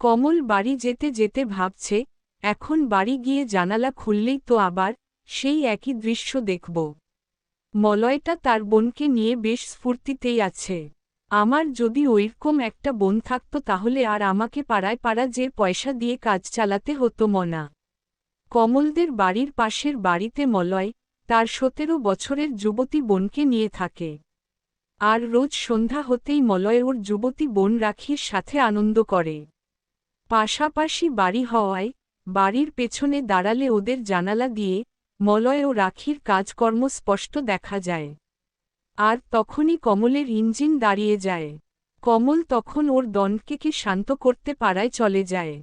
কমল বাড়ি যেতে যেতে ভাবছে, এখন বাড়ি গিয়ে জানালা খুললেই তো আবার সেই একই দৃশ্য দেখব। মলয়টা তার বোনকে নিয়ে বেশ স্ফূর্তিতেই আছে। আমার যদি ওইরকম একটা বোন থাকত তাহলে আর আমাকে পাড়ায় পাড়া যে পয়সা দিয়ে কাজ চালাতে হতো মনা। কমলদের বাড়ির পাশের বাড়িতে মলয় তার সতেরো বছরের যুবতী বোনকে নিয়ে থাকে। আর রোজ সন্ধ্যা হতেই মলয় ওর যুবতী বোন রাখির সাথে আনন্দ করে। পাশাপাশি বাড়ি হওয়ায় বাড়ির পেছনে দাঁড়ালে ওদের জানালা দিয়ে মলয় ও রাখির কাজকর্ম স্পষ্ট দেখা যায়। আর তখনই কমলের ইঞ্জিন দাঁড়িয়ে যায়। কমল তখন ওর দণ্ডকে শান্ত করতে পারায় চলে যায়।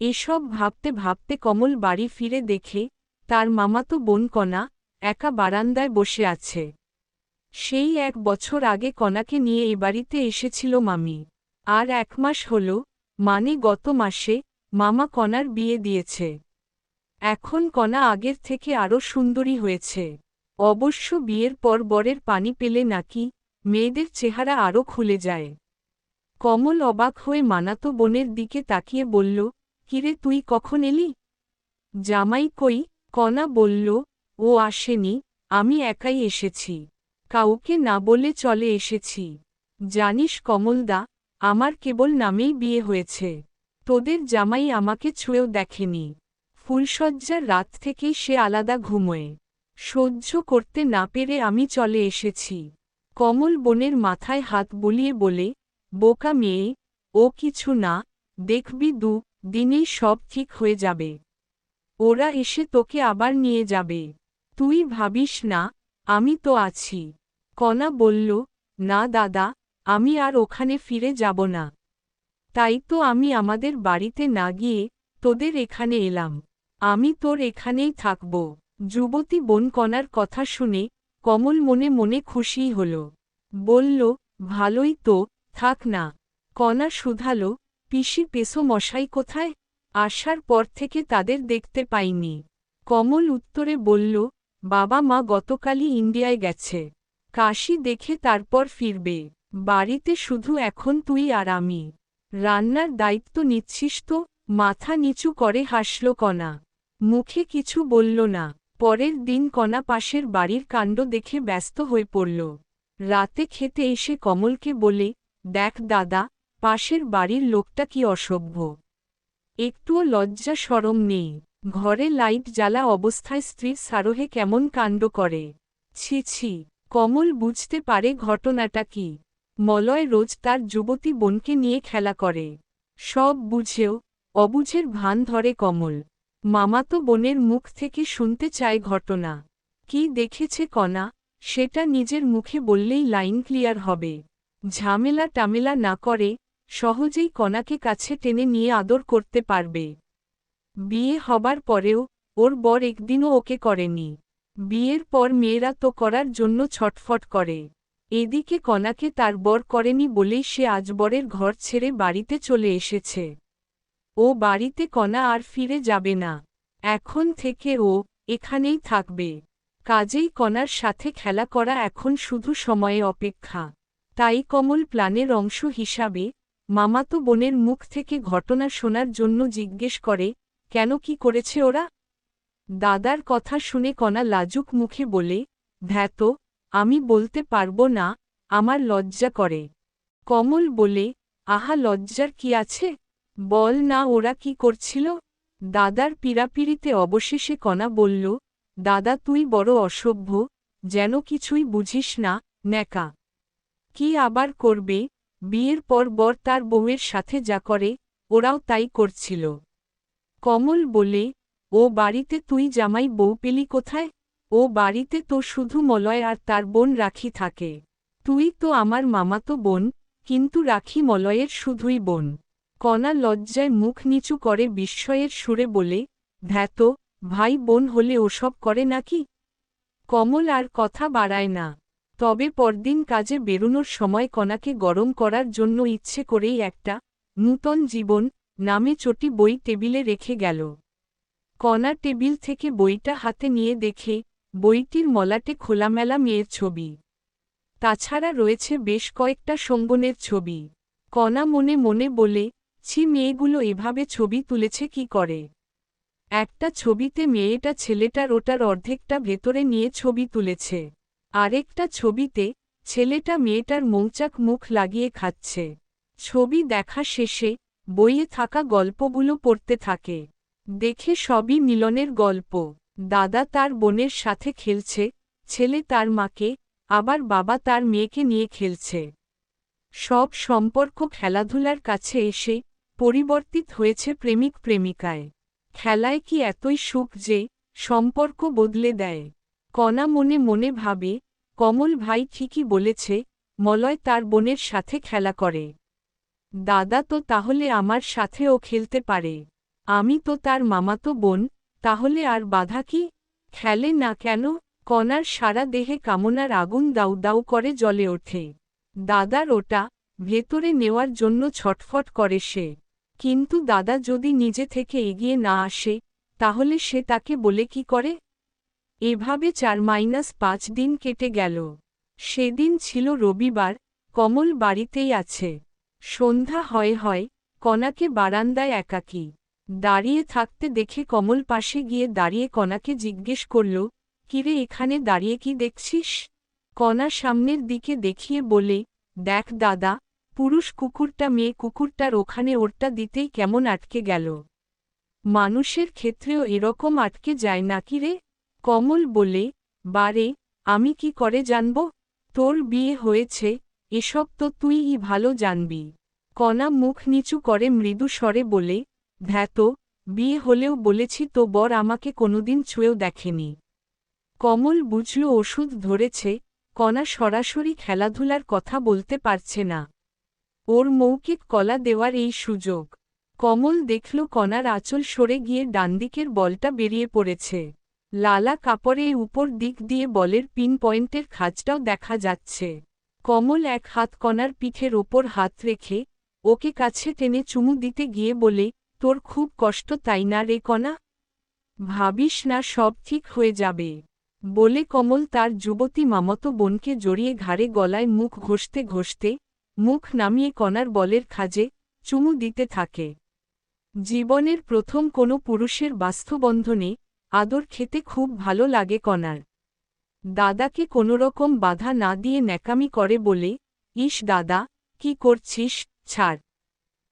এসব ভাবতে ভাবতে কমল বাড়ি ফিরে দেখে তার মামাতো বোন কণা একা বারান্দায় বসে আছে। সেই এক বছর আগে কণাকে নিয়ে এ বাড়িতে এসেছিল মামি। আর এক মাস হল মানে গত মাসে মামা কণার বিয়ে দিয়েছে। এখন কণা আগের থেকে আরও সুন্দরী হয়েছে। অবশ্য বিয়ের পর বরের পানি পেলে নাকি মেয়েদের চেহারা আরও খুলে যায়। কমল অবাক হয়ে মানাতো বোনের দিকে তাকিয়ে বলল, কিরে তুই কখন এলি? জামাই কই? কণা বলল, ও আসেনি, আমি একাই এসেছি। কাউকে না বলে চলে এসেছি। জানিস কমলদা আমার কেবল নামেই বিয়ে হয়েছে। তোদের জামাই আমাকে ছুঁয়েও দেখেনি। ফুলশয্যার রাত থেকেই সে আলাদা ঘুমোয়। সহ্য করতে না পেরে আমি চলে এসেছি। কমল বোনের মাথায় হাত বুলিয়ে বলে, বোকা মেয়ে, ও কিছু না, দেখবি দু, দিনেই সব ঠিক হয়ে যাবে। ওরা এসে তোকে আবার নিয়ে যাবে। তুই ভাবিস না, আমি তো আছি। কণা বলল, না দাদা আমি আর ওখানে ফিরে যাব না। তাই তো আমি আমাদের বাড়িতে না গিয়ে তোদের এখানে এলাম। আমি তোর এখানেই থাকব। যুবতী বোন কণার কথা শুনে কমল মনে মনে খুশিই হল। বলল, ভালোই তো, থাক না। কণা শুধাল, পিসি পেসো মশাই কোথায়? আসার পর থেকে তাদের দেখতে পাইনি। কমল উত্তরে বলল, বাবা মা গতকালই ইন্ডিয়ায় গেছে। কাশি দেখে তারপর ফিরবে। বাড়িতে শুধু এখন তুই আর আমি। রান্নার দায়িত্ব নিচ্ছিস তো, মাথা নিচু করে হাসল কণা মুখে কিছু বলল না। পরের দিন কণা পাশের বাড়ির কাণ্ড দেখে ব্যস্ত হয়ে পড়ল। রাতে খেতে এসে কমলকে বলে, দেখ দাদা, পাশের বাড়ির লোকটা কি অসভ্য। একটুও লজ্জা সরম নেই। ঘরে লাইট জ্বালা অবস্থায় স্ত্রীর সারোহে কেমন কাণ্ড করে। ছি ছি, কমল বুঝতে পারে ঘটনাটা কি। মলয় রোজ তার যুবতী বোনকে নিয়ে খেলা করে। সব বুঝেও অবুঝের ভান ধরে কমল। মামাতো বোনের মুখ থেকে শুনতে চায় ঘটনা। কি দেখেছে কণা সেটা নিজের মুখে বললেই লাইন ক্লিয়ার হবে। ঝামেলা টামেলা না করে সহজেই কণাকে কাছে টেনে নিয়ে আদর করতে পারবে। বিয়ে হবার পরেও ওর বর একদিনও ওকে করেনি। বিয়ের পর মেয়েরা তো করার জন্য ছটফট করে। এদিকে কণাকে তার বর করেনি বলেই সে আজ বরের ঘর ছেড়ে বাড়িতে চলে এসেছে। ও বাড়িতে কণা আর ফিরে যাবে না। এখন থেকে ও এখানেই থাকবে। কাজেই কণার সাথে খেলা করা এখন শুধু সময়ে অপেক্ষা। তাই কমল প্ল্যানের অংশ হিসাবে মামাতো বোনের মুখ থেকে ঘটনা শোনার জন্য জিজ্ঞেস করে, কেন কি করেছে ওরা? দাদার কথা শুনে কণা লাজুক মুখে বলে ধ্যাত আমি বলতে পারব না, আমার লজ্জা করে। কমল বলে, আহা লজ্জার কি আছে? বল না ওরা কি করছিল? দাদার পীড়াপিড়িতে অবশেষে কণা বলল, দাদা তুই বড় অসভ্য, যেন কিছুই বুঝিস না, ন্যাকা। কি আবার করবে? বিয়ের পর বর তার বউয়ের সাথে যা করে, ওরাও তাই করছিল। কমল বলে, ও বাড়িতে তুই জামাই বউ পেলি কোথায়? ও বাড়িতে তো শুধু মলয় আর তার বোন রাখি থাকে। তুই তো আমার মামাতো বোন, কিন্তু রাখি মলয়ের শুধুই বোন। কণা লজ্জায় মুখ নিচু করে বিস্ময়ের সুরে বলে, ধ্যাত, ভাই বোন হলে ওসব করে নাকি? কমল আর কথা বাড়ায় না। তবে পরদিন কাজে বেরোনোর সময় কণাকে গরম করার জন্য ইচ্ছে করেই একটা নূতন জীবন নামে চটি বই টেবিলে রেখে গেল। কণা টেবিল থেকে বইটা হাতে নিয়ে দেখে বইটির মলাটে খোলামেলা মেয়ের ছবি। তাছাড়া রয়েছে বেশ কয়েকটা সঙ্গনের ছবি। কণা মনে মনে বলে, ছি মেয়েগুলো এভাবে ছবি তুলেছে কি করে? একটা ছবিতে মেয়েটা ছেলেটার ওটার অর্ধেকটা ভেতরে নিয়ে ছবি তুলেছে। আরেকটা ছবিতে ছেলেটা মেয়েটার মৌচাক মুখ লাগিয়ে খাচ্ছে। ছবি দেখা শেষে বইয়ে থাকা গল্পগুলো পড়তে থাকে। দেখে সবই মিলনের গল্প। দাদা তার বোনের সাথে খেলছে, ছেলে তার মাকে, আবার বাবা তার মেয়েকে নিয়ে খেলছে। সব সম্পর্ক খেলাধুলার কাছে এসে পরিবর্তিত হয়েছে প্রেমিক প্রেমিকায়। খেলায় কি এতই সুখ যে সম্পর্ক বদলে দেয়? কণা মনে মনে ভাবে, কমল ভাই ঠিকই বলেছে, মলয় তার বোনের সাথে খেলা করে। দাদা তো তাহলে আমার সাথেও খেলতে পারে। আমি তো তার মামাতো বোন তাহলে আর বাধা কি? খেলে না কেন? কণার সারা দেহে কামনার আগুন দাউ দাউ করে জলে ওঠে। দাদার ওটা ভেতরে নেওয়ার জন্য ছটফট করে সে। কিন্তু দাদা যদি নিজে থেকে এগিয়ে না আসে, তাহলে সে তাকে বলে কি করে? এভাবে চার মাইনাস পাঁচ দিন কেটে গেল। সেদিন ছিল রবিবার, কমল বাড়িতেই আছে। সন্ধ্যা হয় হয় কণাকে বারান্দায় একাকী দাঁড়িয়ে থাকতে দেখে কমল পাশে গিয়ে দাঁড়িয়ে কণাকে জিজ্ঞেস করল, কিরে এখানে দাঁড়িয়ে কি দেখছিস? কণা সামনের দিকে দেখিয়ে বলে, দেখ দাদা, পুরুষ কুকুরটা মেয়ে কুকুরটার ওখানে ওরটা দিতেই কেমন আটকে গেল। মানুষের ক্ষেত্রেও এরকম আটকে যায় নাকি রে? কমল বলে, বারে, আমি কি করে জানব? তোর বিয়ে হয়েছে, এসব তো তুইই ভালো জানবি। কণা মুখ নিচু করে মৃদু স্বরে বলে ধ্যাত বিয়ে হলেও বলেছি তো বর আমাকে কোনোদিন ছুঁয়েও দেখেনি। কমল বুঝল ওষুধ ধরেছে, কণা সরাসরি খেলাধুলার কথা বলতে পারছে না। ওর মৌখিক কলা দেওয়ার এই সুযোগ। কমল দেখল কণার আঁচল সরে গিয়ে ডানদিকের বলটা বেরিয়ে পড়েছে। লালা কাপড়ে উপর দিক দিয়ে বলের পিন পয়েন্টের খাজটাও দেখা যাচ্ছে। কমল এক হাত কণার পিঠের ওপর হাত রেখে, ওকে কাছে টেনে চুমু দিতে গিয়ে বলে তোর খুব কষ্ট, তাই না রে কণা ভাবিস না সব ঠিক হয়ে যাবে। বলে কমল তার যুবতী মামতো বোনকে জড়িয়ে ঘাড়ে গলায় মুখ ঘষতে ঘষতে, মুখ নামিয়ে কণার বলের খাজে চুমু দিতে থাকে। জীবনের প্রথম কোনো পুরুষের বাস্তবন্ধনে আদর খেতে খুব ভালো লাগে কণার দাদাকে কোনোরকম বাধা না দিয়ে ন্যাকামি করে বলে, ইস দাদা, কি করছিস? ছাড়।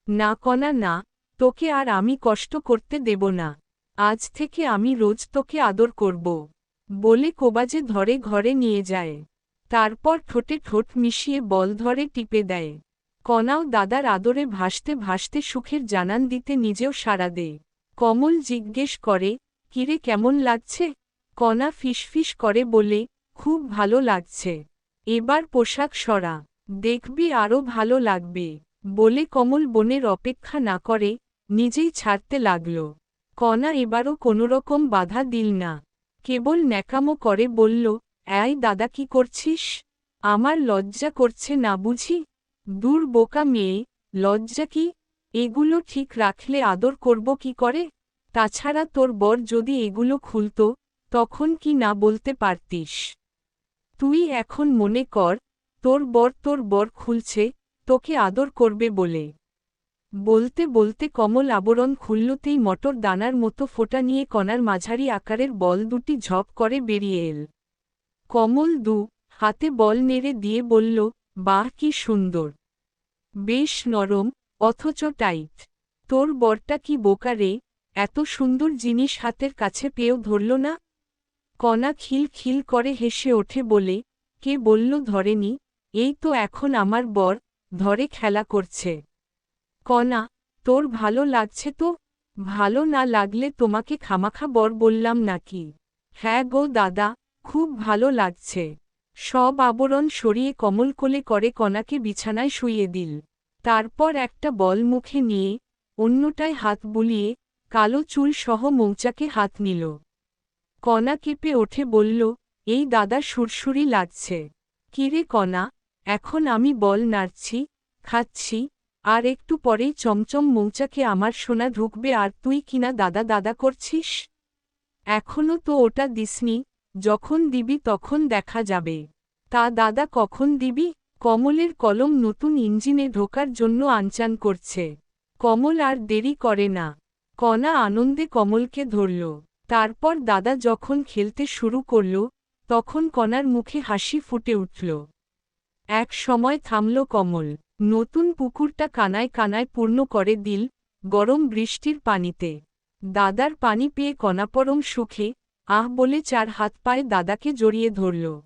না কণা না। তোকে আর আমি কষ্ট করতে দেব না। আজ থেকে আমি রোজ তোকে আদর করব। বলে কোবাজে ধরে ঘরে নিয়ে যায়। তারপর ঠোঁটে ঠোঁট মিশিয়ে বল ধরে টিপে দেয়। কণাও দাদার আদরে ভাসতে ভাসতে সুখের জানান দিতে নিজেও সাড়া দেয়। কমল জিজ্ঞেস করে, কিরে, কেমন লাগছে? কণা ফিসফিস করে বলে, খুব ভালো লাগছে। এবার পোশাক সরা। দেখবি আরও ভালো লাগবে। বলে কমল বনের অপেক্ষা না করে নিজেই ছাড়তে লাগল। কণা এবারও কোনোরকম বাধা দিল না। কেবল ন্যাকামো করে বলল, এই দাদা, কি করছিস? আমার লজ্জা করছে না বুঝি? দূর বোকা মেয়ে, লজ্জা কি? এগুলো ঠিক রাখলে আদর করব কি করে? তাছাড়া তোর বর যদি এগুলো খুলত, তখন কি না বলতে পারতিস? তুই এখন মনে কর, তোর বর তোর বর খুলছে, তোকে আদর করবে বলে। বলতে বলতে কমল আবরণ খুললতেই মটর দানার মতো ফোটা নিয়ে কণার মাঝারি আকারের বল দুটি ঝপ করে বেরিয়ে এল। কমল দু, হাতে বল নেড়ে দিয়ে বলল, বাহ, কি সুন্দর। বেশ নরম, অথচ টাইট। তোর বরটা কি বোকা রে? এত সুন্দর জিনিস হাতের কাছে পেয়েও ধরল না? কণা খিল খিল করে হেসে ওঠে বলে, কে বলল ধরেনি? এই তো এখন আমার বর, ধরে খেলা করছে। কণা তোর ভালো লাগছে তো? ভালো না লাগলে তোমাকে খামাখা বর বললাম নাকি? হ্যাঁ গো দাদা, খুব ভালো লাগছে। সব আবরণ সরিয়ে কমল কোলে করে কণাকে বিছানায় শুইয়ে দিল। তারপর একটা বল মুখে নিয়ে, অন্যটায় হাত বুলিয়ে, কালো চুল সহ মৌচাকে হাত নিল। কণা কেঁপে ওঠে বলল, এই দাদা সুরসুরি লাগছে। কিরে কণা এখন আমি বল নাড়ছি, খাচ্ছি আর একটু পরেই চমচম মৌচাকে আমার সোনা ঢুকবে আর তুই কিনা দাদা দাদা করছিস? এখনও তো ওটা দিসনি, যখন দিবি তখন দেখা যাবে। তা দাদা কখন দিবি? কমলের কলম নতুন ইঞ্জিনে ঢোকার জন্য আনচান করছে। কমল আর দেরি করে না। কণা আনন্দে কমলকে ধরল। তারপর দাদা যখন খেলতে শুরু করল, তখন কণার মুখে হাসি ফুটে উঠল। এক সময় থামল কমল। নতুন পুকুরটা কানায় কানায় পূর্ণ করে দিল গরম বৃষ্টির পানিতে। দাদার পানি পেয়ে কণাপরম সুখে, আহ বলে চার হাত পায়ে দাদাকে জড়িয়ে ধরল।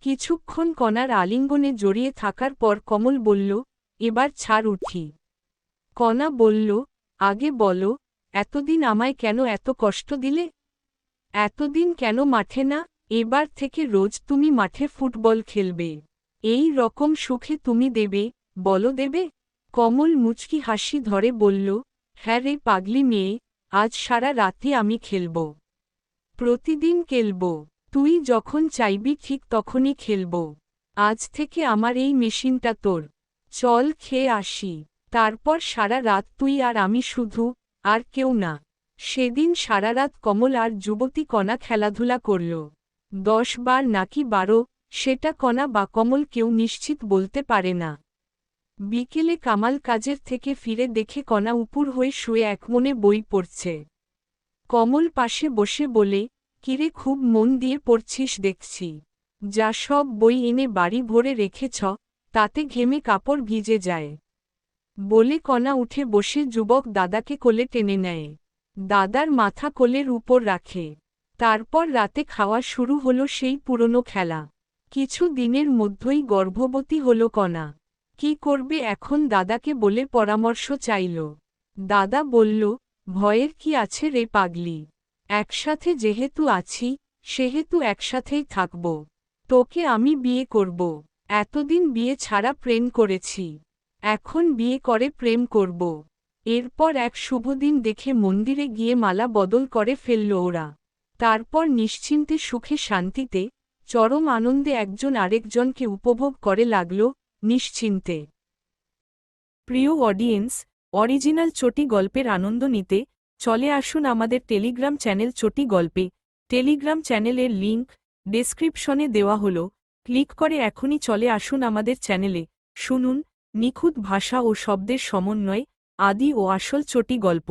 কিছুক্ষণ কণার আলিঙ্গনে জড়িয়ে থাকার পর কমল বলল, এবার ছাড় উঠি। কণা বলল, আগে বলো, এতদিন আমায় কেন এত কষ্ট দিলে? এতদিন কেন মাঠে না, এবার থেকে রোজ তুমি মাঠে ফুটবল খেলবে। এই রকম সুখে তুমি দেবে বলো দেবে? কমল মুচকি হাসি ধরে বলল হ্যাঁ রে পাগলি মেয়ে, আজ সারা রাতে আমি খেলব। প্রতিদিন খেলব। তুই যখন চাইবি ঠিক তখনই খেলব। আজ থেকে আমার এই মেশিনটা তোর। চল খেয়ে আসি। তারপর সারা রাত তুই আর আমি শুধু, আর কেউ না। সেদিন সারা রাত কমল আর যুবতী কণা খেলাধুলা করল। দশ বার নাকি বারো, সেটা কণা বা কমল কেউ নিশ্চিত বলতে পারে না। বিকেলে কামাল কাজের থেকে ফিরে দেখে কণা উপুর হয়ে শুয়ে একমনে বই পড়ছে। কমল পাশে বসে বলে, কিরে, খুব মন দিয়ে পড়ছিস দেখছি। যা সব বই এনে বাড়ি ভরে রেখেছ, তাতে ঘেমে কাপড় ভিজে যায়। বলে কণা উঠে বসে যুবক দাদাকে কোলে টেনে নেয়। দাদার মাথা কোলের উপর রাখে। তারপর রাতে খাওয়া শুরু হলো সেই পুরনো খেলা। কিছু দিনের মধ্যেই গর্ভবতী হল কণা। কি করবে এখন দাদাকে বলে পরামর্শ চাইল। দাদা বলল, ভয়ের কি আছে রে পাগলি? একসাথে যেহেতু আছি, সেহেতু একসাথেই থাকব। তোকে আমি বিয়ে করব। এতদিন বিয়ে ছাড়া প্রেম করেছি। এখন বিয়ে করে প্রেম করব। এরপর এক শুভদিন দেখে মন্দিরে গিয়ে মালা বদল করে ফেলল ওরা। তারপর নিশ্চিন্তে, সুখে, শান্তিতে, চরম আনন্দে একজন আরেকজনকে উপভোগ করে লাগল নিশ্চিন্তে। প্রিয় অডিয়েন্স, অরিজিনাল চটি গল্পের আনন্দ নিতে চলে আসুন আমাদের টেলিগ্রাম চ্যানেল চটি গল্পে। টেলিগ্রাম চ্যানেলের লিংক ডেসক্রিপশনে দেওয়া হল। ক্লিক করে এখনই চলে আসুন আমাদের চ্যানেলে। শুনুন নিখুঁত ভাষা ও শব্দের সমন্বয়ে আদি ও আসল চটি গল্প।